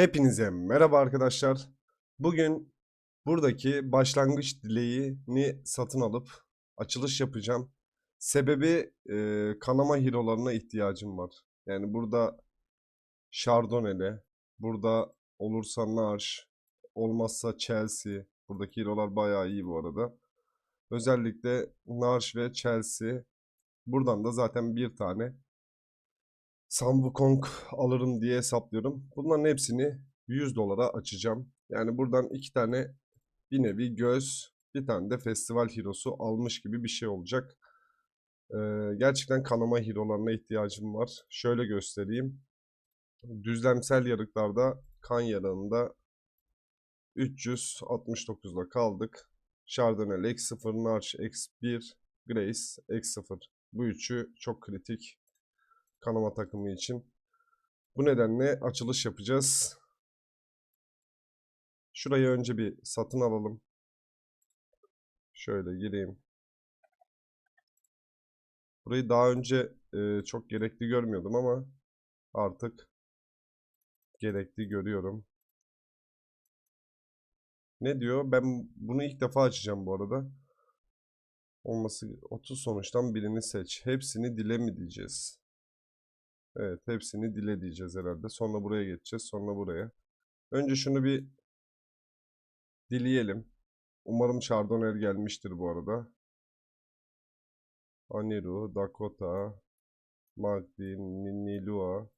Hepinize merhaba arkadaşlar. Bugün buradaki başlangıç dileğini satın alıp açılış yapacağım. Sebebi e, kanama hero'larına ihtiyacım var. Yani burada Chardonnay'le, burada olursa Narş, olmazsa Chelsea. Buradaki hero'lar bayağı iyi bu arada. Özellikle Narş ve Chelsea. Buradan da zaten bir tane Sam Wukong alırım diye hesaplıyorum. Bunların hepsini 100 dolara açacağım. Yani buradan iki tane bir nevi göz, bir tane de festival hero'su almış gibi bir şey olacak. Ee, gerçekten kanama hero'larına ihtiyacım var. Şöyle göstereyim. Düzlemsel yarıklarda kan yarığında 369'da kaldık. Chardonnay X0, Narch X1, Grace X0. Bu üçü çok kritik kanama takımı için. Bu nedenle açılış yapacağız. Şurayı önce bir satın alalım. Şöyle gireyim. Burayı daha önce e, çok gerekli görmüyordum ama artık gerekli görüyorum. Ne diyor? Ben bunu ilk defa açacağım bu arada. Olması 30 sonuçtan birini seç. Hepsini dile mi diyeceğiz? Evet, hepsini dile diyeceğiz herhalde. Sonra buraya geçeceğiz, sonra buraya. Önce şunu bir dileyelim. Umarım Chardonnay gelmiştir bu arada. Aniru, Dakota, Magdi, Nilua,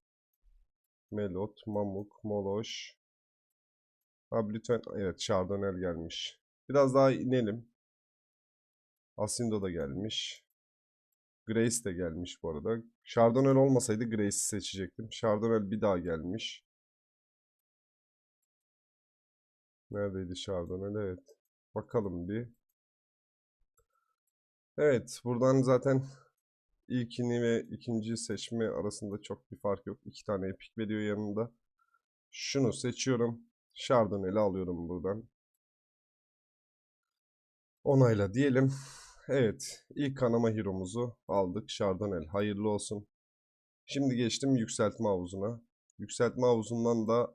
Melot, Mamuk, Moloş. Abi evet Chardonnay gelmiş. Biraz daha inelim. Asindo da gelmiş. Grace de gelmiş bu arada. Chardonnay olmasaydı Grace'i seçecektim. Chardonnay bir daha gelmiş. Neredeydi Chardonnay? Evet. Bakalım bir. Evet. Buradan zaten ilkini ve ikinci seçme arasında çok bir fark yok. İki tane epik veriyor yanında. Şunu seçiyorum. Chardonnay'li alıyorum buradan. Onayla diyelim. Evet, ilk kanama hero'muzu aldık. Chardonnay. Hayırlı olsun. Şimdi geçtim yükseltme havuzuna. Yükseltme havuzundan da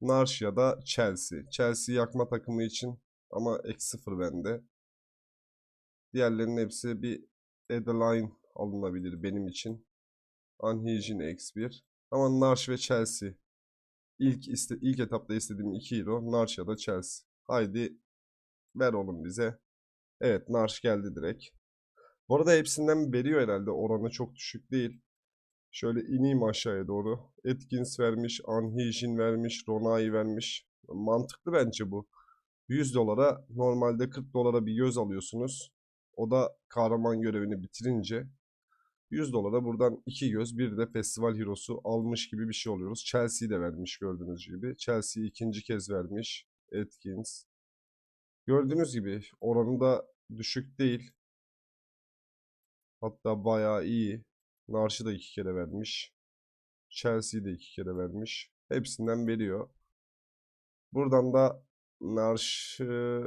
Narş ya da Chelsea. Chelsea yakma takımı için ama eksi sıfır bende. Diğerlerinin hepsi bir Adeline alınabilir benim için. Unhinged eksi 1. Ama Narş ve Chelsea. İlk, iste, ilk etapta istediğim iki hero Narş ya da Chelsea. Haydi ver oğlum bize. Evet Narş geldi direkt. Bu arada hepsinden veriyor herhalde. Oranı çok düşük değil. Şöyle ineyim aşağıya doğru. Atkins vermiş, Unhinged vermiş, Ronai vermiş. Mantıklı bence bu. 100 dolara normalde 40 dolara bir göz alıyorsunuz. O da kahraman görevini bitirince 100 dolara buradan 2 göz bir de festival hero'su almış gibi bir şey oluyoruz. Chelsea de vermiş gördüğünüz gibi. Chelsea ikinci kez vermiş. Atkins. Gördüğünüz gibi oranı da düşük değil. Hatta bayağı iyi. Narş'ı da iki kere vermiş. Chelsea'yi de iki kere vermiş. Hepsinden veriyor. Buradan da Narş'ı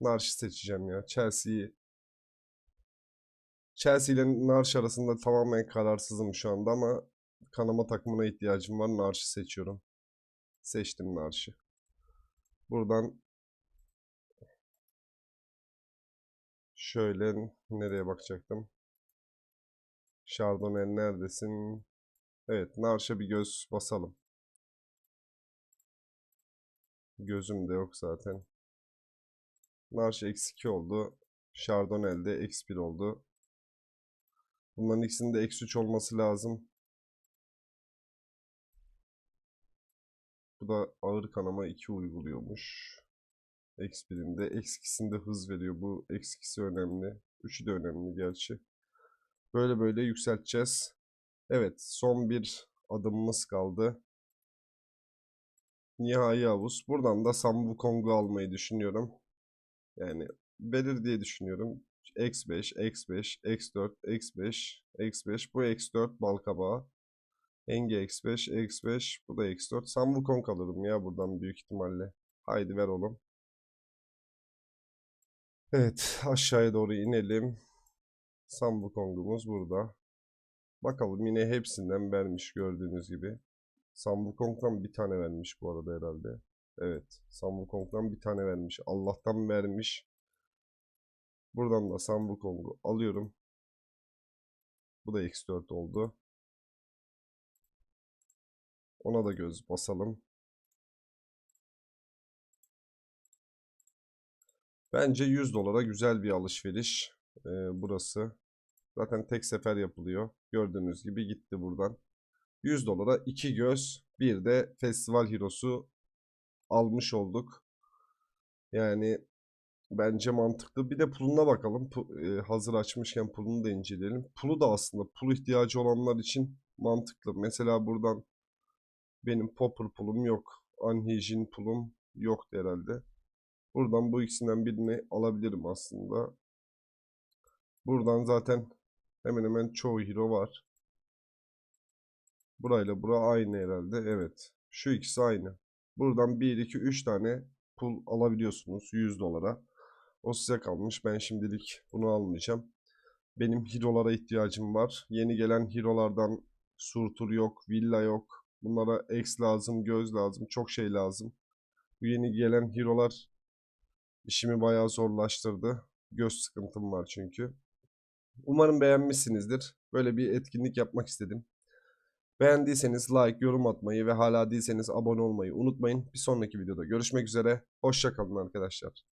Narş'ı seçeceğim ya. Chelsea'yi Chelsea ile Narş arasında tamamen kararsızım şu anda ama kanama takımına ihtiyacım var. Narş'ı seçiyorum. Seçtim Narş'ı. Buradan Şöyle nereye bakacaktım? Chardonnay neredesin? Evet, Narş'a bir göz basalım. Gözüm de yok zaten. Narş eksi 2 oldu. Chardonnay de eksi 1 oldu. Bunların ikisinin de eksi 3 olması lazım. Bu da ağır kanama 2 uyguluyormuş. X birinde. X ikisinde hız veriyor. Bu X ikisi önemli. Üçü de önemli gerçi. Böyle böyle yükselteceğiz. Evet. Son bir adımımız kaldı. Nihai havuz. Buradan da Sam Wukong'u almayı düşünüyorum. Yani verir diye düşünüyorum. X5, X5, X4, X5, X5. Bu X4 balkabağı. Hengi X5, X5. Bu da X4. Sam Wukong alırım ya buradan büyük ihtimalle. Haydi ver oğlum. Evet, aşağıya doğru inelim. Sam Wukong'umuz burada. Bakalım yine hepsinden vermiş gördüğünüz gibi. Sam Wukong'dan bir tane vermiş bu arada herhalde. Evet. Sam Wukong'dan bir tane vermiş. Allah'tan vermiş. Buradan da Sam Wukong'u alıyorum. Bu da x4 oldu. Ona da göz basalım. Bence 100 dolara güzel bir alışveriş. Ee, burası. Zaten tek sefer yapılıyor. Gördüğünüz gibi gitti buradan. 100 dolara 2 göz, bir de festival hero'su almış olduk. Yani bence mantıklı. Bir de puluna bakalım. Pu- e, hazır açmışken pulunu da inceleyelim. Pulu da aslında pul ihtiyacı olanlar için mantıklı. Mesela buradan benim popper pulum yok. Unhinged pulum yoktu herhalde. Buradan bu ikisinden birini alabilirim aslında. Buradan zaten hemen hemen çoğu hero var. Burayla bura aynı herhalde. Evet. Şu ikisi aynı. Buradan 1, 2, 3 tane pul alabiliyorsunuz 100 dolara. O size kalmış. Ben şimdilik bunu almayacağım. Benim hero'lara ihtiyacım var. Yeni gelen hero'lardan surtur yok, villa yok. Bunlara X lazım, göz lazım, çok şey lazım. Bu yeni gelen hero'lar işimi bayağı zorlaştırdı. Göz sıkıntım var çünkü. Umarım beğenmişsinizdir. Böyle bir etkinlik yapmak istedim. Beğendiyseniz like, yorum atmayı ve hala değilseniz abone olmayı unutmayın. Bir sonraki videoda görüşmek üzere. Hoşça kalın arkadaşlar.